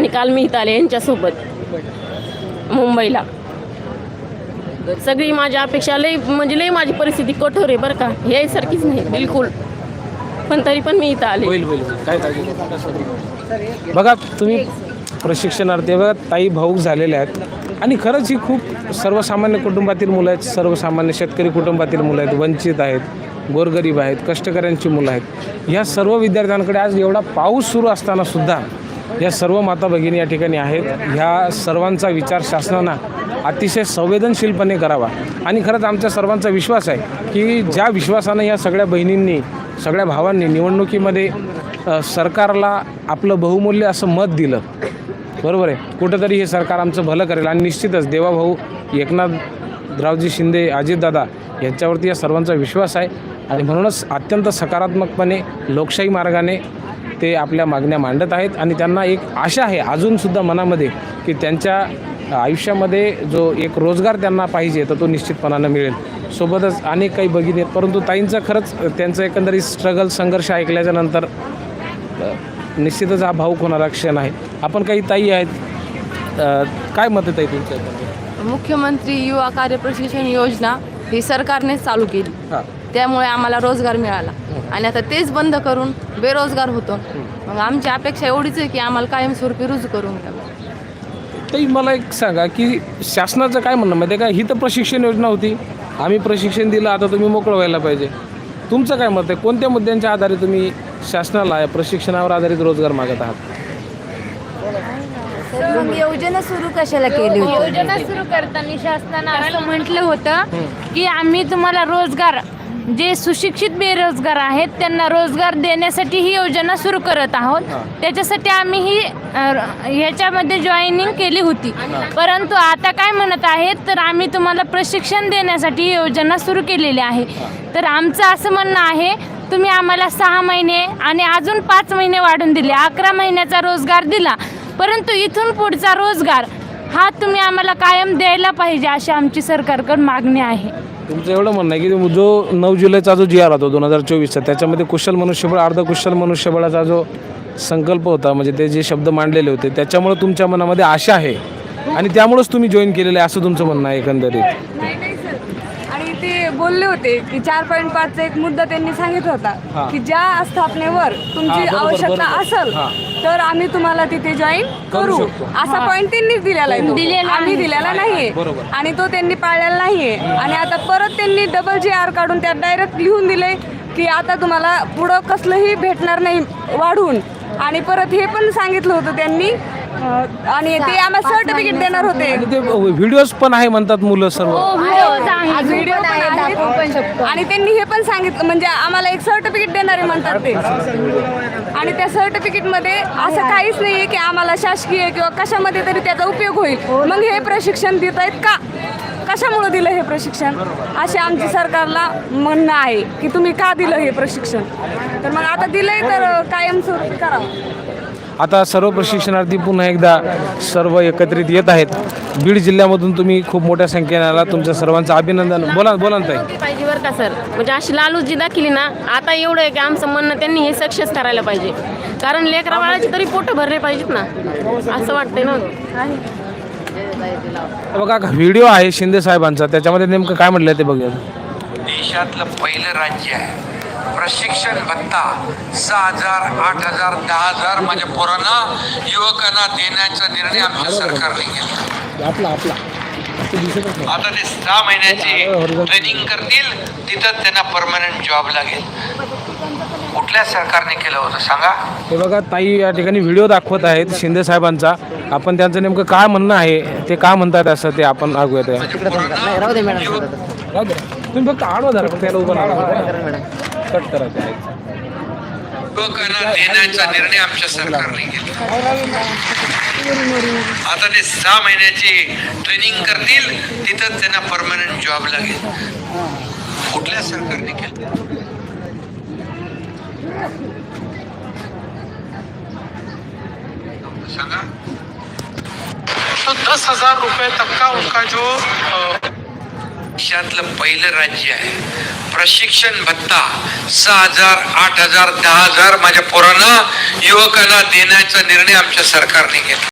आणि काल मी इथं आले यांच्यासोबत. मुंबईला. सगळी माझी अपेक्षा लई म्हणजे लई माझी परिस्थिती कठोर आहे बरं का. यासारखीच नाही बिलकुल. पण तरी पण मी इथं आले. होईल होईल काय काळजी बघा तुम्ही प्रशिक्षणार्थी बघा ताई भाऊक झालेल्या आहेत. आणि खरंच ही खूप सर्वसामान्य कुटुंबातील मुलं आहेत. सर्वसामान्य शेतकरी कुटुंबातील मुलं आहेत. वंचित आहेत गोरगरीब आहेत कष्टकऱ्यांची मुलं आहेत. ह्या सर्व विद्यार्थ्यांकडे आज एवढा पाऊस सुरू असताना सुद्धा या सर्व माता भगिनी या ठिकाणी आहेत. ह्या सर्वांचा विचार शासनानं अतिशय संवेदनशीलपणे करावा. आणि खरंच आमच्या सर्वांचा विश्वास आहे की ज्या विश्वासानं या सगळ्या बहिणींनी सगळ्या भावांनी निवडणुकीमध्ये सरकारला आपलं बहुमूल्य असं मत दिलं. बरोबर आहे? कुठंतरी हे सरकार आमचं भलं करेल आणि निश्चितच देवाभाऊ एकनाथरावजी शिंदे अजितदादा यांच्यावरती या सर्वांचा विश्वास आहे. आणि म्हणूनच अत्यंत सकारात्मकपणे लोकशाही मार्गाने ते आपल्या मागण्या मांडत आहेत आणि त्यांना एक आशा आहे अजूनसुद्धा मनामध्ये की त्यांच्या आयुष्यामध्ये जो एक रोजगार त्यांना पाहिजे तर तो निश्चितपणानं मिळेल. सोबतच अनेक काही भगिनी आहेत परंतु ताईंचं खरंच त्यांचं एकंदरीत स्ट्रगल संघर्ष ऐकल्याच्या नंतर निश्चितच हा भाऊक होणारा क्षण आहे. आपण काही ताई आहेत काय मत आहे ताई तुमचं एकंदरीत? मुख्यमंत्री युवा कार्य प्रशिक्षण योजना ही सरकारनेच चालू केली. हां. त्यामुळे आम्हाला रोजगार मिळाला. आणि आता तेच बंद करून बेरोजगार होतो. मग आमची अपेक्षा एवढीच आहे की आम्हाला कायमस्वरूपी रुजू करून ताई मला एक सांगा की शासनाचं काय म्हणणं माहिती आहे का? ही तर प्रशिक्षण योजना होती. आम्ही प्रशिक्षण दिलं आता तुम्ही मोकळं व्हायला पाहिजे. तुमचं काय मत आहे? कोणत्या मुद्द्यांच्या आधारे तुम्ही शासनाला या प्रशिक्षणावर आधारित रोजगार मागत आहात? मग योजना सुरू कशाला केली होती? योजना सुरू करताना शासनानं असं म्हटलं होतं की आम्ही तुम्हाला रोजगार जे सुशिक्षित बेरोजगार आहेत त्यांना रोजगार देण्यासाठी ही योजना सुरू करत आहोत. त्याच्यासाठी आम्ही ही ह्याच्यामध्ये जॉईनिंग केली होती. परंतु आता काय म्हणत आहेत तर आम्ही तुम्हाला प्रशिक्षण देण्यासाठी ही योजना सुरू केलेली आहे. तर आमचं असं म्हणणं आहे तुम्ही आम्हाला सहा महिने आणि अजून पाच महिने वाढून दिले. अकरा महिन्याचा रोजगार दिला. परंतु इथून पुढचा रोजगार हा तुम्ही आम्हाला कायम द्यायला पाहिजे अशी आमची सरकारकडून मागणी आहे. तुमचं एवढं म्हणणं आहे की जो नऊ जुलैचा जो जी आर होतो दोन हजार चोवीसचा त्याच्यामध्ये कुशल मनुष्यबळ अर्धकुशल मनुष्यबळाचा जो संकल्प होता म्हणजे ते जे शब्द मांडलेले होते त्याच्यामुळे तुमच्या मनामध्ये आशा आहे. आणि त्यामुळेच तुम्ही जॉईन केलेलं आहे असं तुमचं म्हणणं आहे एकंदरीत नाही नाही सर आणि ते बोलले होते की चार पॉईंट पाचचा एक मुद्दा त्यांनी सांगितला. होता की ज्या स्थापनेवर तुमची आवश्यकता. असेल. तर आम्ही तुम्हाला तिथे जॉईन करू. असा पॉईंट त्यांनीच दिलेला आहे तो. दिलेला आम्ही. दिलेला नाहीये बरोबर. आणि तो त्यांनी पाळलेला नाहीये आणि आता परत त्यांनी डबल जी आर काढून त्यात डायरेक्ट लिहून दिले की आता तुम्हाला पुढं कसलंही भेटणार नाही वाढून आणि परत हे पण सांगितलं होतं त्यांनी आणि ते आम्हाला सर्टिफिकेट देणार होते. आणि ते व्हिडिओज पण आहे म्हणतात मुलं सर्व. व्हिडिओ पण आहेत. आणि त्यांनी हे पण सांगितलं म्हणजे आम्हाला एक सर्टिफिकेट देणारे म्हणतात ते. आणि त्या सर्टिफिकेटमध्ये असं काहीच नाहीये की आम्हाला शासकीय किंवा कशामध्ये तरी त्याचा उपयोग होईल. मग हे प्रशिक्षण देत आहेत का? कशामुळे दिलं हे प्रशिक्षण? असे आमची सरकारला म्हणणं आहे की तुम्ही का दिलं हे प्रशिक्षण? तर मग आता दिलंय तर कायमस्वरूपी करावं आता सर्व प्रशिक्षणार्थी पुन्हा एकदा सर्व एकत्रित येत आहेत. बीड जिल्ह्यामधून तुम्ही खूप मोठ्या संख्येने आला तुमच्या सर्वांचं अभिनंदन. बोला बोला ना ताई. पाहिजे बरं का सर? म्हणजे अशी लालूच जी दाखली ना आता एवढं आहे की आमचं म्हणणं त्यांनी हे सक्सेस करायला पाहिजे. कारण लेकरा बाळाचे तरी पोट भरले पाहिजेत ना. असं वाटतंय ना? बघा व्हिडिओ आहे शिंदे साहेबांचा. त्याच्यामध्ये नेमकं काय म्हटलं ते बघूया. देशातलं पहिलं राज्य आहे. प्रशिक्षण भत्ता सहा हजार आठ हजार दहा हजार माझ्या पोरांना युवकांना देण्याचा निर्णय आमच्या सरकारने घेतला आपला आपला. आता ते सहा महिन्याची ट्रेनिंग करतील तिथं त्यांना परमनंट जॉब लागेल. कुठल्या सरकारने केलं होतं सांगा? हे बघा ताई या ठिकाणी व्हिडिओ दाखवत आहेत शिंदे साहेबांचा. आपण त्यांचं नेमकं काय म्हणणं आहे ते काय म्हणतात असं ते आपण ऐकूयात. दे. तुम्ही फक्त आडवा धरा फक्त याला उभं राहा. कट करा ते. युवकांना देण्याचा निर्णय आमच्या सरकारने घेतला. आता ते सहा महिन्याची ट्रेनिंग करतील तिथं त्यांना परमनंट जॉब लागेल. कुठल्या सरकारने केलं? सांगा. तो दस हजार रुपए तक का उनका जो देशातलं पहिलं राज्य आहे. प्रशिक्षण भत्ता सहा हजार आठ हजार दहा हजार माझ्या पोरांना युवकांना देण्याचा निर्णय आमच्या सरकारने घेतला.